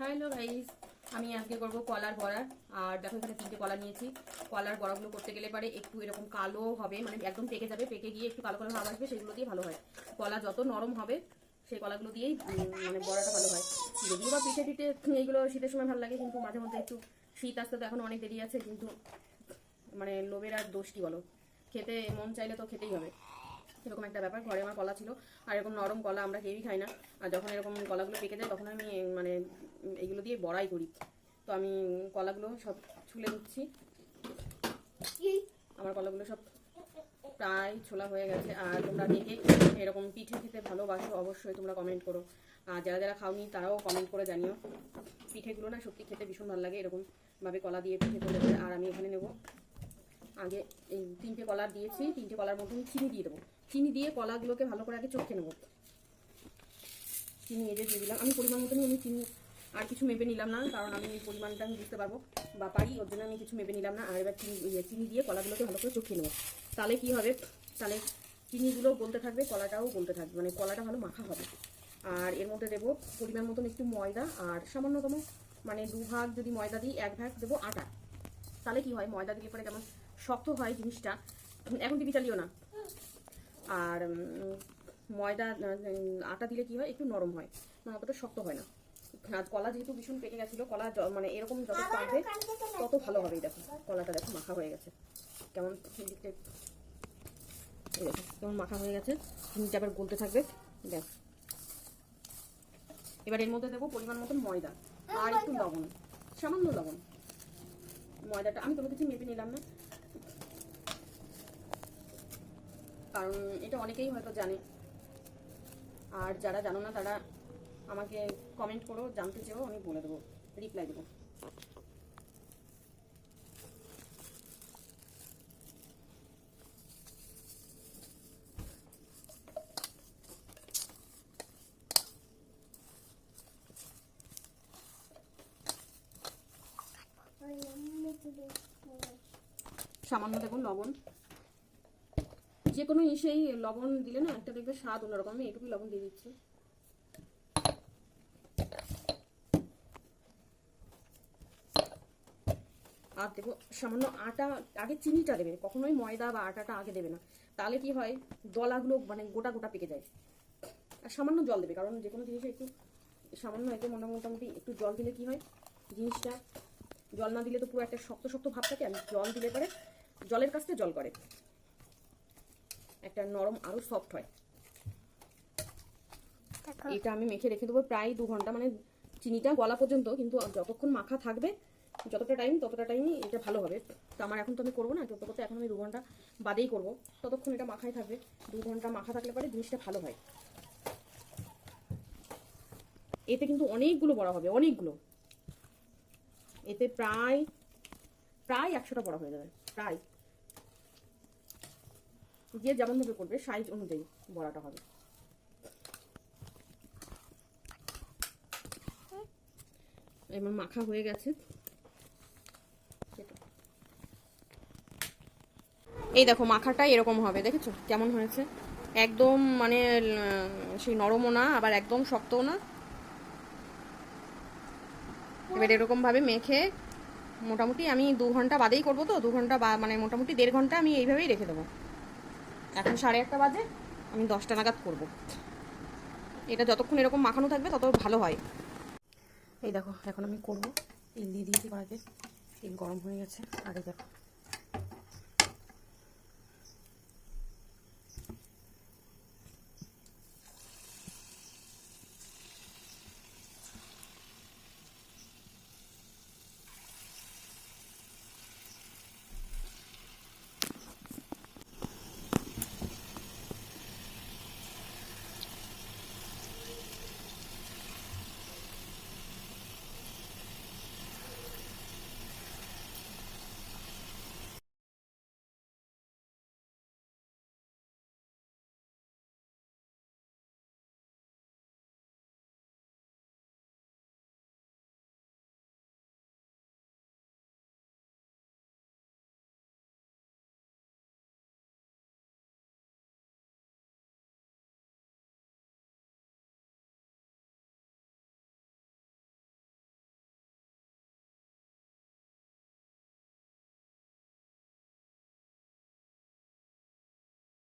Hello guys আমি আজকে করব কলার বড়া। আর দেখো, এখানে তিনটে কলা নিয়েছি। কলার বড়াগুলো করতে গেলে পারে একটু এরকম কালো হবে মানে একদম পেকে যাবে, পেকে গিয়ে একটু কালো কালো ভাব আসবে, সেগুলো দিয়ে ভালো হয়। কলা যত নরম হবে, সেই কলাগুলো দিয়েই মানে বড়াটা ভালো হয়। যদিও বা পিঠে টিঠে এইগুলো শীতের সময় ভালো লাগে, কিন্তু মাঝে মধ্যে একটু শীত আসতে তো এখন অনেক দেরি আছে, কিন্তু মানে লোভের আর দোষ কি বলো? খেতে মন চাইলে তো খেতেই হবে। এরকম একটা ব্যাপার, ঘরে আমার কলা ছিল, আর এরকম নরম কলা আমরা কেউই খাই না। আর যখন এরকম কলাগুলো পেকে যায়, তখন আমি মানে এগুলো দিয়ে বড়াই করি। তো আমি কলাগুলো সব ছুলে দিচ্ছি আমার কলাগুলো সব প্রায় ছোলা হয়ে গেছে। আর তোমরা দেখে এরকম পিঠে খেতে ভালোবাসো, অবশ্যই তোমরা কমেন্ট করো। আর যারা যারা খাওনি, তারাও কমেন্ট করে জানিও। পিঠেগুলো না সত্যি খেতে ভীষণ ভালো লাগে এরকমভাবে কলা দিয়ে পিঠে পরে। আর আমি এখানে নেব। আগে এই তিনটে কলা দিয়েছি, তিনটে কলার মধ্যে চিনি দিয়ে দেবো। চিনি দিয়ে কলাগুলোকে ভালো করে আগে চটকে নেব। চিনি যে দিয়ে দিলাম। আমি পরিমাণ মতনই আমি চিনি আর কিছু মেপে নিলাম না, কারণ আমি এই পরিমাণটা আমি বুঝতে পারব বা পারি, ওর জন্য আমি কিছু মেপে নিলাম না। আর এবার চিনি চিনি দিয়ে কলাগুলোকে ভালো করে চটকে নেব। তাহলে কি হবে? তাহলে চিনিগুলো গলতে থাকবে, কলাটাও গলতে থাকবে মানে কলাটা ভালো মাখা হবে। আর এর মধ্যে দেবো পরিমাণ মতন একটু ময়দা আর সামান্যতম মানে দু ভাগ যদি ময়দা দিই, এক ভাগ দেবো আটা। তাহলে কি হয়? ময়দা দিলে পরে যেমন শক্ত হয় জিনিসটা। এখন টিভি চালিও না। আর ময়দা আটা দিলে কি হয়? একটু নরম হয়। মানে অতটা শক্ত হয় না। আর কলা যেহেতু ভীষণ পেকে গেছিল কলা মানে এরকম যত পারবে তত ভালো হবে দেখো। কলাটা দেখো মাখা হয়ে গেছে। কেমন দিকটা দেখো কেমন মাখা হয়ে গেছে। নিচে আবার গলতে থাকবে। দেখ। এবার এর মধ্যে দেবো পরিমাণ মতন ময়দা। আর একটু লবণ। সামান্য লবণ। ময়দাটা আমি কোনো কিছু মেপে নিলাম না কারণ এটা অনেকেই হয়তো জানে। আর যারা জানো না, তারা আমাকে কমেন্ট করো, জানতে চেয়েও আমি বলে দেবো রিপ্লাই দেবো। সামান্য দেখুন লবণ। যে কোনো ইসেই লবণ দিলে না একটা দেখবে স্বাদ অন্যরকম। আমি এটুকুই লবণ দিয়ে দিচ্ছি। আর দেখো, সামান্য আটা, আগে চিনিটা দেবে। কখনোই ময়দা বা আটাটা আগে দেবে না। তাহলে কি হয়? দলাগুলো মানে গোটা গোটা পেকে যায়। আর সামান্য জল দেবে, কারণ যে কোনো জিনিসে একটু সামান্য একটু মোটা মোটামুটি একটু জল দিলে কি হয়? জিনিসটা জল না দিলে তো পুরো একটা শক্ত শক্ত ভাব থাকে। আর জল দিলে পরে জলের কাছতে জল করে। একটা নরম আরও সফট হয়। এটা আমি মেখে রেখে দেবো প্রায় দু ঘণ্টা মানে চিনিটা গলা পর্যন্ত কিন্তু যতক্ষণ মাখা থাকবে যতটা টাইম ততটা টাইমই এটা ভালো হবে। তো আমার এখন তো আমি করব না যত করতে এখন আমি দু ঘণ্টা বাদেই করব। ততক্ষণ এটা মাখাই থাকবে। দু ঘণ্টা মাখা থাকলে পরে জিনিসটা ভালো হয়। এতে কিন্তু অনেকগুলো বড়া হবে অনেকগুলো। এতে প্রায় প্রায় একশোটা বড়া হয়ে যাবে প্রায়। যে যেমন ভাবে করবে সাইজ অনুযায়ী বড়াটা হবে। এবার মাখা হয়ে গেছে। এই দেখো, মাখাটা এরকম হবে, দেখেছ? কেমন হয়েছে? একদম মানে সেই নরমও না, আবার একদম শক্তও না। এবার এরকম ভাবে মেখে মোটামুটি আমি দু ঘণ্টা বাদেই করব তো, দু ঘণ্টা মানে মোটামুটি দেড় ঘণ্টা আমি এইভাবেই রেখে দেবো। এখন সাড়ে একটা বাজে, আমি দশটা নাগাদ করব। এটা যতক্ষণ এরকম মাখানো থাকবে, তত ভালো হয়। এই দেখো, এখন আমি করব। তেল দিয়ে দিয়েছি কড়াতে তেল গরম হয়ে গেছে। আরে দেখো।